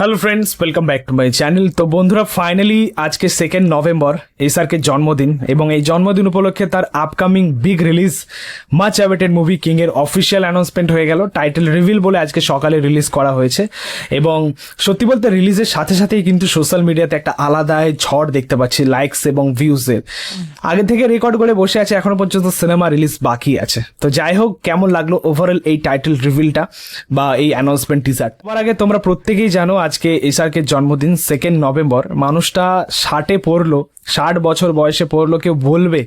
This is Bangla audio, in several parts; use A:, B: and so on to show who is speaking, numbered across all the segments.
A: Hello friends welcome back to my channel তো বন্ধুরা ফাইনালি আজকে সেকেন্ড নভেম্বর এসআরকে জন্মদিন, এবং এই জন্মদিন উপলক্ষে তার upcoming big release much awaited movie King এর অফিসিয়াল অ্যানাউন্সমেন্ট হয়ে গেল। টাইটেল রিভিল বলে আজকে সকালে রিলিজ করা হয়েছে। এবং সত্যি বলতে রিলিজের সাথে সাথেই কিন্তু সোশ্যাল মিডিয়াতে একটা আলাদাই ঝড় দেখতে পাচ্ছি লাইকস এবং ভিউজের আগে থেকে রেকর্ড করে বসে আছে, এখনও পর্যন্ত সিনেমা রিলিজ বাকি আছে। তো যাই হোক, কেমন লাগল ওভারঅল এই টাইটেল রিভিলটা বা এই অ্যানাউন্সমেন্ট টিজার সবার আগে তোমরা প্রত্যেকেই জানো আজকে এসআরকে জন্মদিন সেকেন্ড নভেম্বর মানুষটা ষাটে পড়ল, ষাট বছর বয়সে পড়ল, কেউ বলবে।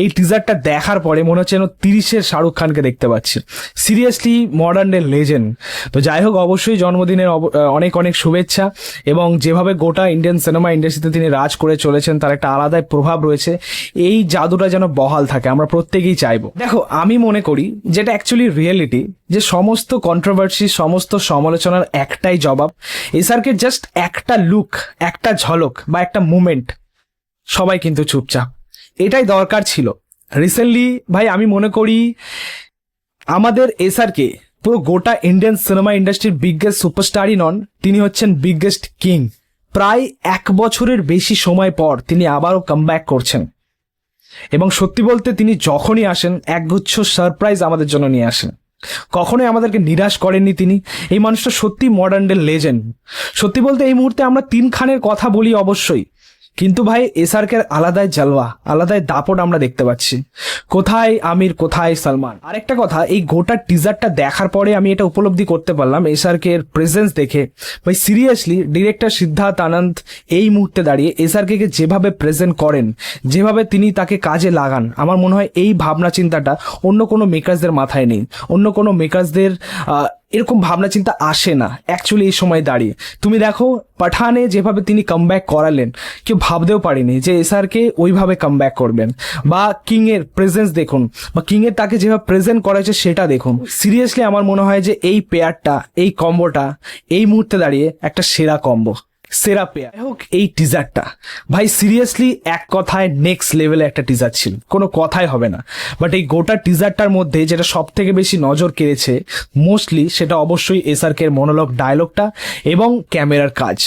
A: এই টিজারটা দেখার পরে মনে হচ্ছে যেন তিরিশের শাহরুখ খানকে দেখতে পাচ্ছি। সিরিয়াসলি মডার্ন ডে লেজেন্ড তো যাই হোক, অবশ্যই জন্মদিনের অনেক অনেক শুভেচ্ছা এবং যেভাবে গোটা ইন্ডিয়ান সিনেমা ইন্ডাস্ট্রিতে তিনি রাজ করে চলেছেন, তার একটা আলাদাই প্রভাব রয়েছে। এই জাদুটা যেন বহাল থাকে, আমরা প্রত্যেকেই চাইব। দেখো, আমি মনে করি যেটা অ্যাকচুয়ালি রিয়েলিটি যে সমস্ত কন্ট্রোভার্সি সমস্ত সমালোচনার একটাই জবাব এসআরকে জাস্ট একটা লুক একটা ঝলক বা একটা মুমেন্ট সবাই কিন্তু চুপচাপ। এটাই দরকার ছিল। রিসেন্টলি ভাই, আমি মনে করি আমাদের এসআরকে পুরো গোটা ইন্ডিয়ান সিনেমা ইন্ডাস্ট্রির বিগেস্ট সুপারস্টারই নন, তিনি হচ্ছেন বিগেস্ট কিং প্রায় এক বছরের বেশি সময় পর তিনি আবারও কামব্যাক করছেন। এবং সত্যি বলতে তিনি যখনই আসেন, একগুচ্ছ সারপ্রাইজ আমাদের জন্য নিয়ে আসেন। কখনোই আমাদেরকে নিরাশ করেননি তিনি। এই মানুষটা সত্যি মডার্ন ডে লেজেন্ড সত্যি বলতে এই মুহূর্তে আমরা তিন খানের কথা বলি অবশ্যই। কিন্তু ভাই এসআরকে আলাদাই জালওয়া, আলাদাই দাপট আমরা দেখতে পাচ্ছি। কোথায় আমির, কোথায় সালমান? আরেকটা কথা, এই গোটা টিজারটা দেখার পরে আমি এটা উপলব্ধি করতে পারলাম এসআরকে এর প্রেজেন্স দেখে। ভাই সিরিয়াসলি ডিরেক্টর সিদ্ধার্থ আনন্দ এই মুহূর্তে দাঁড়িয়ে এসআরকে যেভাবে প্রেজেন্ট করেন, যেভাবে তিনি তাকে কাজে লাগান, আমার মনে হয় এই ভাবনা চিন্তাটা অন্য কোনো মেকার্সদের মাথায় নেই। অন্য কোনো মেকার্সদের এরকম ভাবনা চিন্তা আসে না অ্যাকচুয়ালি এই সময় দাঁড়িয়ে। তুমি দেখো, পাঠানে যেভাবে তিনি কাম করালেন, কেউ ভাবতেও পারিনি যে এসআরকে ওইভাবে কাম করবেন। বা কিং এর প্রেজেন্স দেখুন, বা কিং এর তাকে যেভাবে প্রেজেন্ট করা হয়েছে সেটা দেখুন। সিরিয়াসলি আমার মনে হয় যে এই পেয়ারটা এই কম্বোটা এই মুহূর্তে দাঁড়িয়ে একটা সেরা কম্বো সেরা পেয়ার হোক, এই টিজারটা ভাই সিরিয়াসলি এক কথায় নেক্সট লেভেলে একটা টিজার ছিল। কোনো কথাই হবে না। বাট এই গোটা টিজারটার মধ্যে যেটা সব থেকে বেশি নজর কেড়েছে মোস্টলি সেটা অবশ্যই এসআরকে এর মনোলগ ডায়লগটা এবং ক্যামেরার কাজ।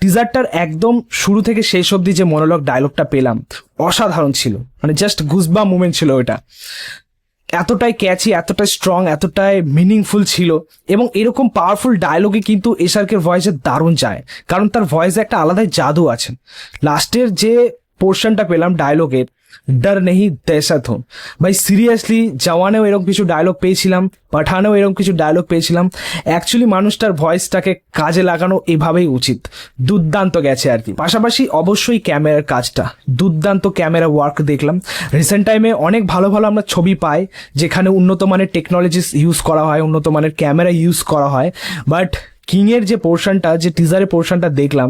A: টিজারটার একদম শুরু থেকে শেষ অবধি যে মনোলগ ডায়লগটা পেলাম, অসাধারণ ছিল। মানে জাস্ট গুজবা মুমেন্ট ছিল ওটা এতটাই ক্যাচি এতটাই স্ট্রং এতটাই মিনিংফুল ছিল এবং এরকম পাওয়ারফুল ডায়লগে কিন্তু এসআরকে ভয়েসে দারুণ যায়। কারণ তার ভয়েসে একটা আলাদাই জাদু আছে। লাস্টের যে পোর্শনটা পেলাম ডায়লগের ডর নেহি দেশাত হো ভাই সিরিয়াসলি জওয়ানেও এরকম কিছু ডায়লগ পেয়েছিলাম, পাঠানেও এরকম কিছু ডায়লগ পেয়েছিলাম। অ্যাকচুয়ালি মানুষটার ভয়েসটাকে কাজে লাগানো এভাবেই উচিত। দুর্দান্ত গেছে আর কি। পাশাপাশি অবশ্যই ক্যামেরার কাজটা। দুর্দান্ত ক্যামেরা ওয়ার্ক দেখলাম। রিসেন্ট টাইমে অনেক ভালো ভালো আমরা ছবি পাই, যেখানে উন্নত মানের টেকনোলজিস ইউজ করা হয়, উন্নত মানের ক্যামেরা ইউজ করা হয়। বাট কিংয়ের যে পোর্শনটা যে টিজারের পোর্শনটা দেখলাম,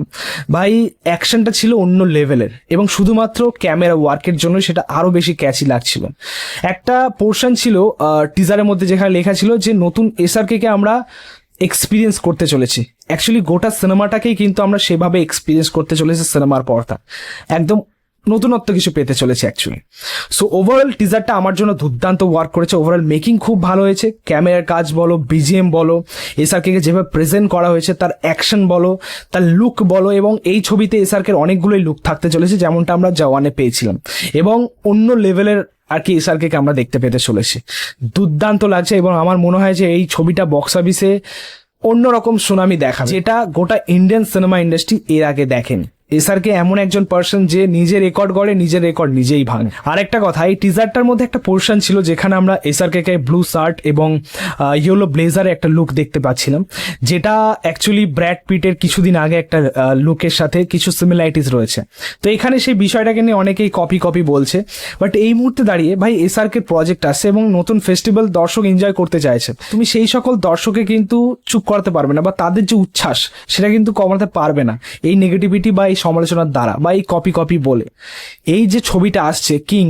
A: ভাই অ্যাকশনটা ছিল অন্য লেভেলের এবং শুধুমাত্র ক্যামেরা ওয়ার্কের জন্য সেটা আরও বেশি ক্যাচি লাগছিল। একটা পোর্শন ছিল টিজারের মধ্যে যেখানে লেখা ছিল যে নতুন এসআরকে কে আমরা এক্সপিরিয়েন্স করতে চলেছি। অ্যাকচুয়ালি গোটা সিনেমাটাকেই কিন্তু আমরা সেভাবে এক্সপিরিয়েন্স করতে চলেছি সিনেমার পর্দা। একদম নতুনত্ব কিছু পেতে চলেছে অ্যাকচুয়ালি সো ওভারঅল টিজারটা আমার জন্য দুর্দান্ত ওয়ার্ক করেছে। ওভারঅল মেকিং খুব ভালো হয়েছে। ক্যামেরার কাজ বলো বিজিএম বলো এসআরকে যেভাবে প্রেজেন্ট করা হয়েছে, তার অ্যাকশন বলো, তার লুক বলো, এবং এই ছবিতে এসআরকে অনেকগুলোই লুক থাকতে চলেছে, যেমনটা আমরা জওয়ানে পেয়েছিলাম। এবং অন্য লেভেলের আর কি এসআরকে আমরা দেখতে পেতে চলেছি। দুর্দান্ত লাগছে, এবং আমার মনে হয় যে এই ছবিটা বক্স অফিসে অন্যরকম সুনামি দেখা যেটা গোটা ইন্ডিয়ান সিনেমা ইন্ডাস্ট্রি এর আগে দেখেন। এসআরকে এমন একজন পার্সন যে নিজে রেকর্ড গড়ে, নিজের রেকর্ড নিজেই ভাঙে। আর একটা কথা, এই টিজারটার মধ্যে একটা পোর্শন ছিল যেখানে আমরা এসআরকে কে ব্লু শার্ট এবং ইয়েলো ব্লেজারে একটা লুক দেখতে পাচ্ছিলাম, যেটা অ্যাকচুয়ালি ব্র্যাড পিটের কিছুদিন আগে একটা লুকের সাথে কিছু সিমিলারিটিস রয়েছে। তো এখানে সেই বিষয়টাকে নিয়ে অনেকেই কপি কপি বলছে বাট এই মুহূর্তে দাঁড়িয়ে ভাই এসআরকে প্রজেক্ট আসছে এবং নতুন ফেস্টিভ্যাল দর্শক এনজয় করতে চাইছে। তুমি সেই সকল দর্শকে কিন্তু চুপ করাতে পারবে না, বা তাদের যে উচ্ছ্বাস, সেটা কিন্তু কমাতে পারবে না। এই নেগেটিভিটি বা এই সমালোচনার দ্বারা বা এই কপি কপি বলে। এই যে ছবিটা আসছে, কিং,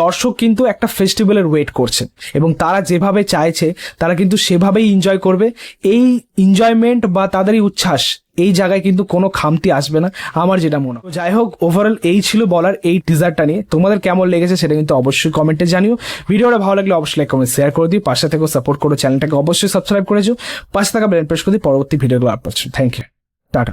A: দর্শক কিন্তু একটা ফেস্টিভ্যালের ওয়েট করছে এবং তারা যেভাবে চাইছে, তারা কিন্তু সেভাবেই এনজয় করবে। এই এনজয়মেন্ট বা তাদের এই উচ্ছ্বাস, এই জায়গায় কিন্তু কোনো খামতি আসবে না, আমার যেটা মনে হয়। যাই হোক ওভারঅল এই ছিল বলার এই টিজারটা নিয়ে। তোমাদের কেমন লেগেছে সেটা কিন্তু অবশ্যই কমেন্টে জানিও। ভিডিওটা ভালো লাগলে অবশ্যই লাইক কমেন্ট শেয়ার করে দিও। পাশে থেকেও সাপোর্ট করো চ্যানেলটাকে অবশ্যই সাবস্ক্রাইব করেছ পাশে থাকা বেল প্রেস করে দিও। পরবর্তী ভিডিওগুলো আপলোড থ্যাংক ইউ টাটা